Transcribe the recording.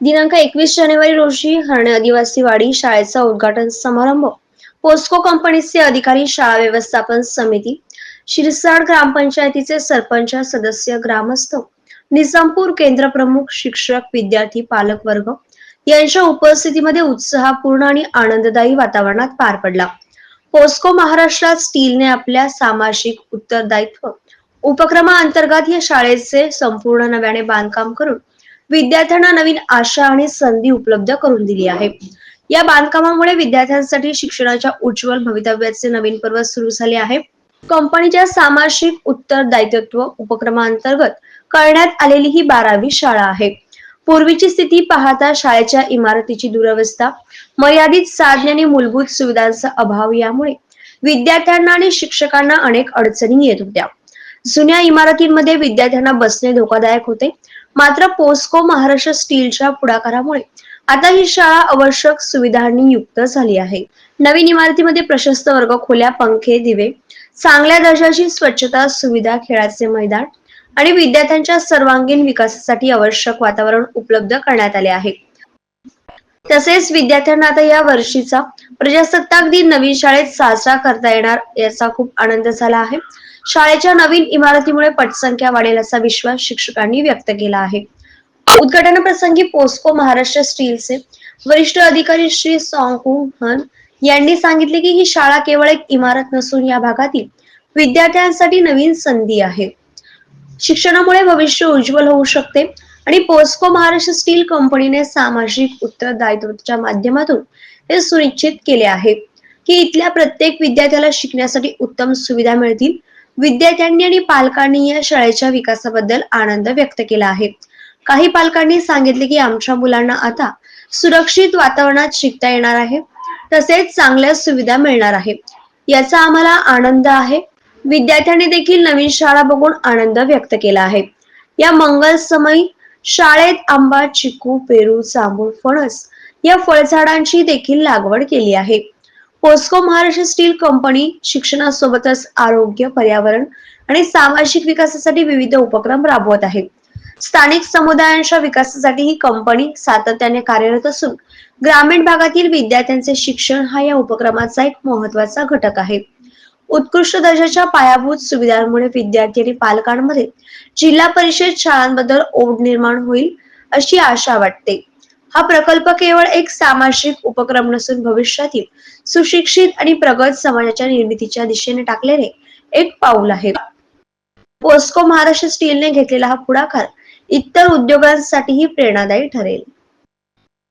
दिनांक एकवीस जानेवारी रोजी हरणे आदिवासी वाडी शाळेचा उद्घाटन समारंभ. पोस्को कंपनीचे अधिकारी शाळा व्यवस्थापन समिती शिरसाड ग्रामपंचायतीचे सरपंच सदस्य ग्रामस्थ निजामपूर केंद्र प्रमुख शिक्षक विद्यार्थी पालक वर्ग यांच्या उपस्थितीमध्ये उत्साहपूर्ण आणि आनंददायी वातावरणात पार पडला. पोस्को महाराष्ट्रात स्टीलने आपल्या सामाजिक उत्तरदायित्व उपक्रमाअंतर्गत या शाळेचे संपूर्ण नव्याने बांधकाम करून विद्यार्थ्यांना नवीन आशा आणि संधी उपलब्ध करून दिली आहे. या बांधकामामुळे विद्यार्थ्यांसाठी शिक्षणाच्या उज्ज्वल भवितव्याचे नवीन पर्व सुरू झाले आहे. कंपनीच्या सामाजिक उत्तरदायित्व उपक्रमांतर्गत करण्यात आलेली ही बारावी शाळा आहे. पूर्वीची स्थिती पाहता शाळेच्या इमारतीची दुरवस्था मर्यादित साधने आणि मूलभूत सुविधांचा अभाव यामुळे विद्यार्थ्यांना आणि शिक्षकांना अनेक अडचणी येत होत्या. जुन्या इमारतींमध्ये विद्यार्थ्यांना बसणे धोकादायक होते. मात्र पोस्को महाराष्ट्र स्टीलच्या पुढाकारामुळे आता ही शाळा आवश्यक सुविधांनी युक्त झाली आहे. नवीन इमारतीमध्ये प्रशस्त वर्ग खोल्या पंखे दिवे चांगल्या दर्जाची स्वच्छता सुविधा खेळाचे मैदान आणि विद्यार्थ्यांच्या सर्वांगीण विकासासाठी आवश्यक वातावरण उपलब्ध करण्यात आले आहे. तसेच विद्यार्थ्यांना आता या वर्षीचा प्रजासत्ताक दिन नवीन शाळेत साजरा करता येणार याचा खूप आनंद झाला आहे. शाळेच्या नवीन इमारतीमुळे पटसंख्या वाढेल असा विश्वास शिक्षकांनी व्यक्त केला आहे. उद्घाटनाप्रसंगी पोस्को महाराष्ट्र स्टीलचे वरिष्ठ अधिकारी श्री हन यांनी सांगितले की ही शाळा केवळ एक इमारत नसून या भागातील विद्यार्थ्यांसाठी नवीन संधी आहे. शिक्षणामुळे भविष्य उज्ज्वल होऊ शकते आणि पोस्को महाराष्ट्र स्टील कंपनीने सामाजिक उत्तरदायित्वाच्या माध्यमातून हे सुनिश्चित केले आहे की इथल्या प्रत्येक विद्यार्थ्याला शिकण्यासाठी उत्तम सुविधा मिळतील विद्यार्थ्यांनी आणि पालकांनी या शाळेच्या विकासाबद्दल आनंद व्यक्त केला आहे. काही पालकांनी सांगितले की आमच्या मुलांना आता सुरक्षित वातावरणात शिकता येणार आहे. तसेच चांगल्या सुविधा मिळणार आहे. याचा आम्हाला आनंद आहे. विद्यार्थ्यांनी देखील नवीन शाळा बघून आनंद व्यक्त केला आहे. या मंगल समयी शाळेत आंबा चिकू पेरू जांभूळ फणस या फळझाडांची देखील लागवड केली आहे. पोस्को महाराष्ट्र स्टील कंपनी शिक्षणासोबतच आरोग्य पर्यावरण आणि सामाजिक विकासासाठी विविध उपक्रम राबवत आहे स्थानिक समुदायांच्या विकासासाठी ही कंपनी सातत्याने कार्यरत असून ग्रामीण भागातील विद्यार्थ्यांचे शिक्षण हा या उपक्रमाचा एक महत्त्वाचा घटक आहे. उत्कृष्ट दर्जाच्या पायाभूत सुविधांमुळे विद्यार्थी आणि पालकांमध्ये जिल्हा परिषद शाळांबद्दल ओढ निर्माण होईल अशी आशा वाटते. हा प्रकल्प केवळ एक सामाजिक उपक्रम नसून भविष्यातील सुशिक्षित आणि प्रगत समाजाच्या निर्मितीच्या दिशेने टाकलेले एक पाऊल आहे. पोस्को महाराष्ट्र स्टीलने घेतलेला हा पुढाकार इतर उद्योगांसाठीही प्रेरणादायी ठरेल.